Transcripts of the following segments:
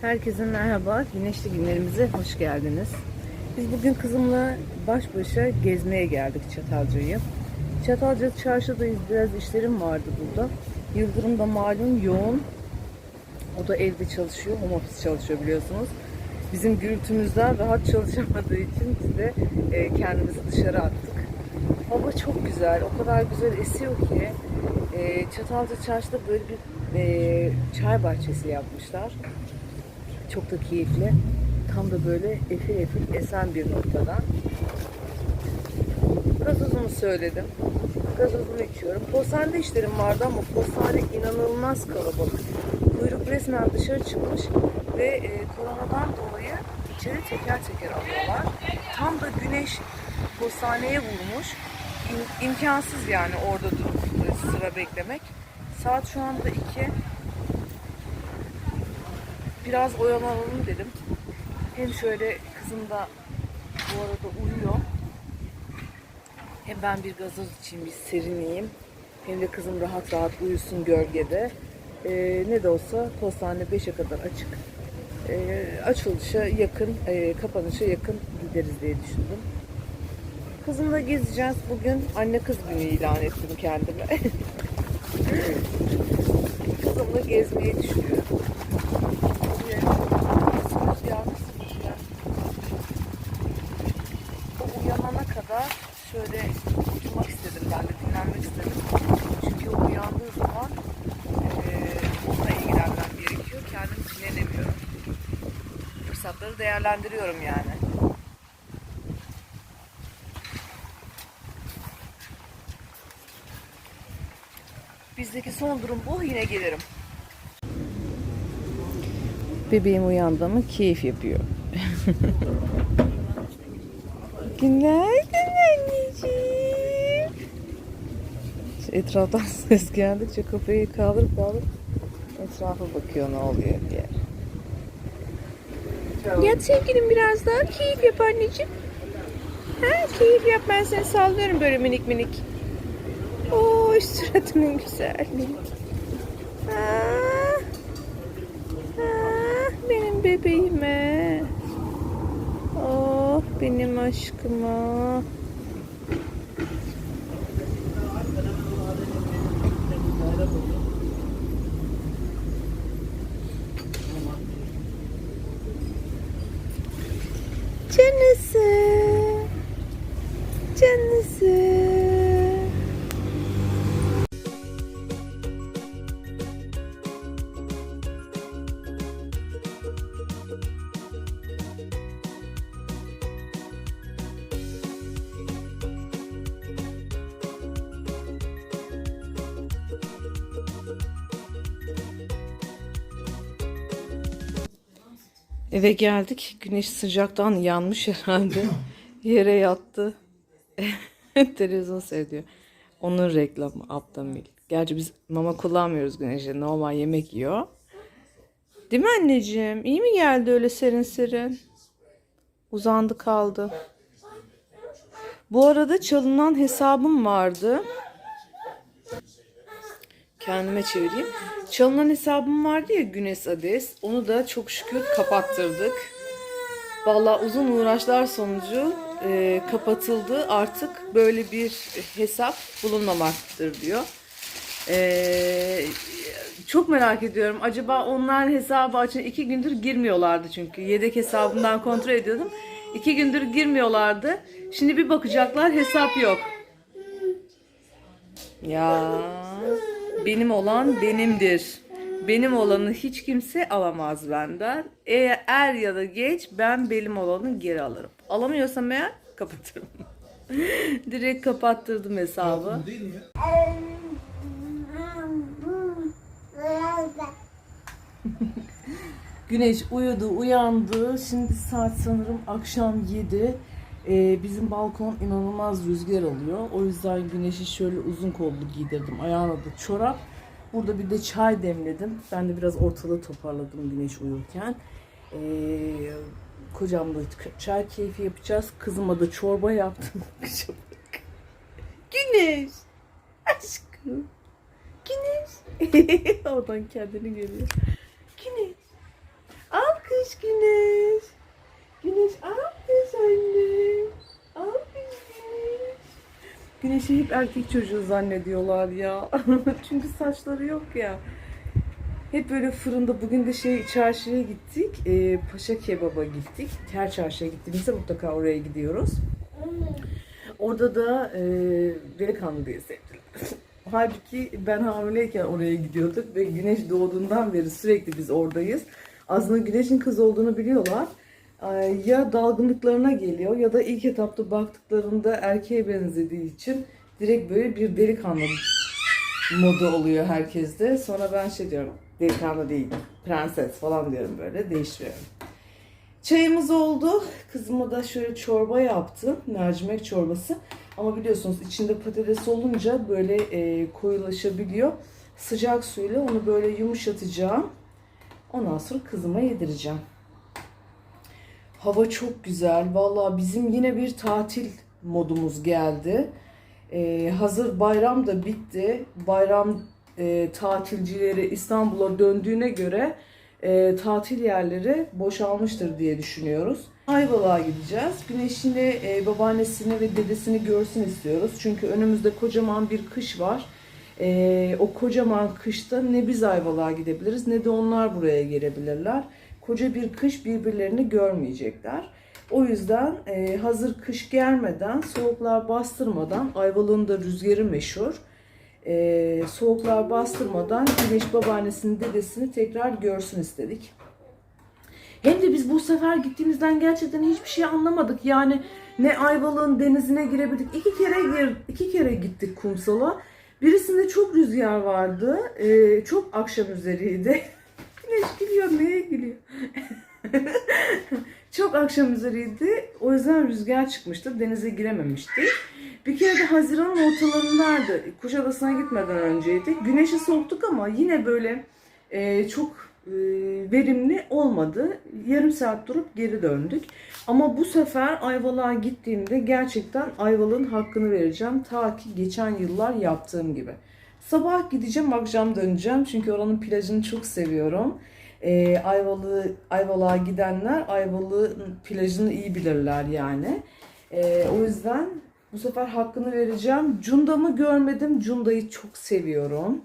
Herkese merhaba. Güneşli günlerimize hoş geldiniz. Biz bugün kızımla baş başa gezmeye geldik Çatalca'yı. Çatalca çarşıdayız. Biraz işlerim vardı burada. Yıldırım da malum yoğun. O da evde çalışıyor. Home office çalışıyor biliyorsunuz. Bizim gürültümüzden rahat çalışamadığı için biz de e, kendimizi dışarı attık. Hava çok güzel. O kadar güzel esiyor ki. E, Çatalca çarşıda böyle bir e, çay bahçesi yapmışlar. Çok da keyifli. Tam da böyle efil efil esen bir noktada. Gazozumu söyledim. Gazozumu içiyorum. Postane işlerim vardı ama postane inanılmaz kalabalık. Kuyruk resmen dışarı çıkmış ve e, koronadan dolayı içeri teker teker alıyorlar. Tam da güneş postaneye vurmuş. İm- imkansız yani orada durup e, sıra beklemek. Saat şu anda 2 biraz oyalanalım dedim. Hem şöyle kızım da bu arada uyuyor. Hem ben bir gazoz içeyim, bir serinleyeyim. Hem de kızım rahat rahat uyusun gölgede. Ee, ne de olsa postane 5'e kadar açık. Ee, açılışa yakın, e, kapanışa yakın gideriz diye düşündüm. Kızımla gezeceğiz. Bugün anne kız günü ilan ettim kendime. Kızımla gezmeyi düşünüyorum. O uyanana kadar şöyle oturmak istedim ben de dinlenmek istedim. Çünkü o uyandığı zaman eee onunla ilgilenmem gerekiyor. Kendim dinlenemiyorum. Fırsatları değerlendiriyorum yani. Bizdeki son durum bu. Yine gelirim. Bebeğim uyandı mı keyif yapıyor. Günaydın anneciğim. Şu etraftan ses geldikçe kafayı kaldırıp kaldırıp etrafa bakıyor ne oluyor diye. Yat sevgilim biraz daha keyif yap anneciğim. Ha keyif yap ben seni sallıyorum böyle minik minik. Oo suratının güzelliği. Ah, ah, benim bebeğime. Oh benim aşkıma. Eve geldik. Güneş sıcaktan yanmış herhalde. Yere yattı. Televizyon seyrediyor. Onun reklamı Aptamil. Gerçi biz mama kullanmıyoruz güneşe. Normal yemek yiyor. Değil mi anneciğim? İyi mi geldi öyle serin serin? Uzandı kaldı. Bu arada çalınan hesabım vardı. Kendime çevireyim. Çalınan hesabım vardı ya Güneş Ades. Onu da çok şükür kapattırdık. Vallahi uzun uğraşlar sonucu e, kapatıldı. Artık böyle bir hesap bulunmamaktadır diyor. E, çok merak ediyorum. Acaba onlar hesabı açın iki gündür girmiyorlardı çünkü. Yedek hesabımdan kontrol ediyordum. İki gündür girmiyorlardı. Şimdi bir bakacaklar hesap yok. Ya benim olan benimdir. Benim olanı hiç kimse alamaz benden. Eğer er ya da geç ben benim olanı geri alırım. Alamıyorsam eğer kapatırım. Direkt kapattırdım hesabı. değil mi? Güneş uyudu, uyandı. Şimdi saat sanırım akşam 7. Ee, bizim balkon inanılmaz rüzgar alıyor. O yüzden güneşi şöyle uzun kollu giydirdim. Ayağına da çorap. Burada bir de çay demledim. Ben de biraz ortalığı toparladım güneş uyurken. Ee, kocamla çay keyfi yapacağız. Kızıma da çorba yaptım. güneş! Aşkım! Güneş! Oradan kendini görüyor. Güneş! Al Güneş'i hep erkek çocuğu zannediyorlar ya. Çünkü saçları yok ya. Hep böyle fırında bugün de şey çarşıya gittik. Ee, Paşa Kebap'a gittik. Her çarşıya gittiğimizde mutlaka oraya gidiyoruz. Orada da e, delikanlı diye sevdiler. Halbuki ben hamileyken oraya gidiyorduk ve güneş doğduğundan beri sürekli biz oradayız. Aslında güneşin kız olduğunu biliyorlar. Ya dalgınlıklarına geliyor ya da ilk etapta baktıklarında erkeğe benzediği için direkt böyle bir delikanlı modu oluyor herkeste. Sonra ben şey diyorum, delikanlı değil, prenses falan diyorum böyle, değiştiriyorum. Çayımız oldu. Kızıma da şöyle çorba yaptım, mercimek çorbası. Ama biliyorsunuz içinde patates olunca böyle e, koyulaşabiliyor. Sıcak suyla onu böyle yumuşatacağım. Ondan sonra kızıma yedireceğim. Hava çok güzel. Vallahi bizim yine bir tatil modumuz geldi. Ee, hazır bayram da bitti. Bayram e, tatilcileri İstanbul'a döndüğüne göre e, tatil yerleri boşalmıştır diye düşünüyoruz. Ayvalık'a gideceğiz. Güneş yine e, babaannesini ve dedesini görsün istiyoruz. Çünkü önümüzde kocaman bir kış var. E, o kocaman kışta ne biz Ayvalık'a gidebiliriz ne de onlar buraya gelebilirler. Koca bir kış birbirlerini görmeyecekler. O yüzden e, hazır kış gelmeden, soğuklar bastırmadan, Ayvalık'ın da rüzgarı meşhur. E, soğuklar bastırmadan Güneş babaannesini, dedesini tekrar görsün istedik. Hem de biz bu sefer gittiğimizden gerçekten hiçbir şey anlamadık. Yani ne Ayvalık'ın denizine girebildik. İki kere gir, iki kere gittik kumsala. Birisinde çok rüzgar vardı. E, çok akşam üzeriydi. Güneş gülüyor, neye gülüyor? çok akşam üzeriydi. O yüzden rüzgar çıkmıştı. Denize girememiştik. Bir kere de Haziran'ın ortalarındaydı. Kuşadası'na gitmeden önceydi. Güneşi soktuk ama yine böyle e, çok e, verimli olmadı. Yarım saat durup geri döndük. Ama bu sefer Ayvalık'a gittiğimde gerçekten Ayvalık'ın hakkını vereceğim. Ta ki geçen yıllar yaptığım gibi. Sabah gideceğim, akşam döneceğim. Çünkü oranın plajını çok seviyorum. E, Ayvalık, Ayvalık'a gidenler Ayvalık'ın plajını iyi bilirler yani. E, o yüzden bu sefer hakkını vereceğim. Cunda'mı görmedim. Cunda'yı çok seviyorum.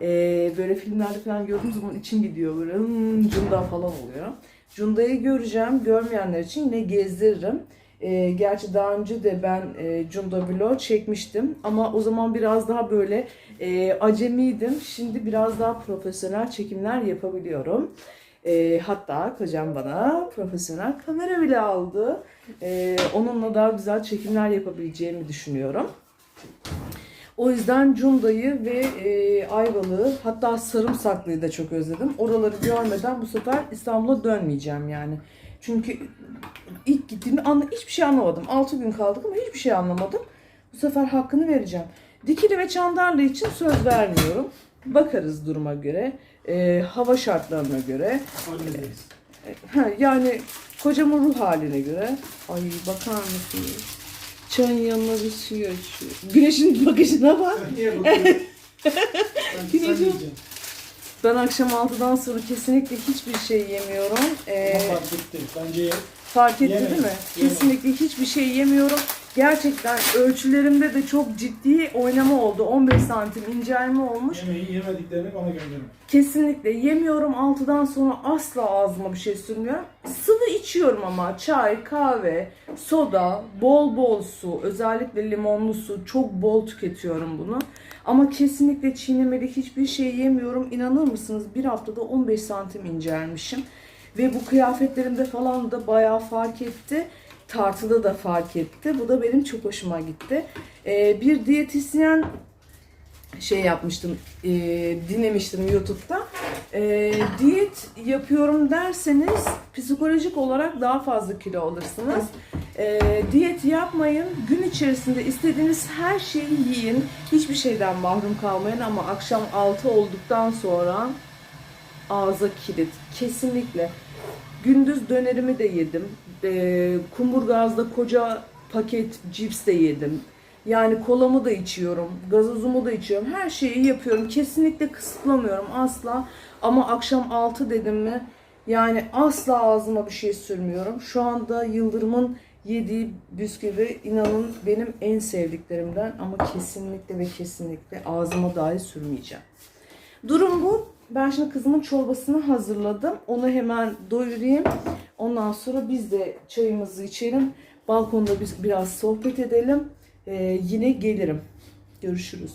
Ee, böyle filmlerde falan gördüğüm zaman içim gidiyor böyle "Hmm, Cunda falan oluyor. Cunda'yı göreceğim. Görmeyenler için yine gezdiririm. Ee, gerçi daha önce de ben e, Cunda vlog çekmiştim. Ama o zaman biraz daha böyle e, acemiydim. Şimdi biraz daha profesyonel çekimler yapabiliyorum. Ee, hatta kocam bana profesyonel kamera bile aldı. Ee, onunla daha güzel çekimler yapabileceğimi düşünüyorum. O yüzden Cunda'yı ve e, Ayvalık'ı hatta Sarımsaklı'yı da çok özledim. Oraları görmeden bu sefer İstanbul'a dönmeyeceğim yani. Çünkü ilk gittiğimde anla, hiçbir şey anlamadım. 6 gün kaldık ama hiçbir şey anlamadım. Bu sefer hakkını vereceğim. Dikili ve Çandarlı için söz vermiyorum. Bakarız duruma göre, e, hava şartlarına göre. Ha, yani kocamın ruh haline göre. Ay bakar mısınız? Çayın yanına bir suyu açıyor. Güneşin bakışına bak. Niye bakıyorsun? Yiyeceksin. Ben akşam 6'dan sonra kesinlikle hiçbir şey yemiyorum. Ee, Ama fark etti. Bence ye. fark etti Yeme, değil mi? yeme. Kesinlikle hiçbir şey yemiyorum. Gerçekten ölçülerimde de çok ciddi oynama oldu. 15 santim incelme olmuş. Yemeği yemediklerini bana gönderin. Kesinlikle yemiyorum. 6'dan sonra asla ağzıma bir şey sürmüyorum. Sıvı içiyorum ama çay, kahve, soda, bol bol su, özellikle limonlu su çok bol tüketiyorum bunu. Ama kesinlikle çiğnemeli hiçbir şey yemiyorum. İnanır mısınız bir haftada 15 santim incelmişim. Ve bu kıyafetlerimde falan da bayağı fark etti. Tartıda da fark etti. Bu da benim çok hoşuma gitti. Ee, bir diyetisyen şey yapmıştım, e, dinlemiştim YouTube'da. E, diyet yapıyorum derseniz psikolojik olarak daha fazla kilo alırsınız. E, diyet yapmayın, gün içerisinde istediğiniz her şeyi yiyin. Hiçbir şeyden mahrum kalmayın ama akşam 6 olduktan sonra ağza kilit. Kesinlikle. Gündüz dönerimi de yedim. E, Kumburgaz'da koca paket cips de yedim. Yani kolamı da içiyorum, gazozumu da içiyorum. Her şeyi yapıyorum. Kesinlikle kısıtlamıyorum asla. Ama akşam 6 dedim mi yani asla ağzıma bir şey sürmüyorum. Şu anda Yıldırım'ın yediği bisküvi inanın benim en sevdiklerimden ama kesinlikle ve kesinlikle ağzıma dahi sürmeyeceğim. Durum bu. Ben şimdi kızımın çorbasını hazırladım. Onu hemen doyurayım. Ondan sonra biz de çayımızı içelim. Balkonda biz biraz sohbet edelim. Ee, yine gelirim. Görüşürüz.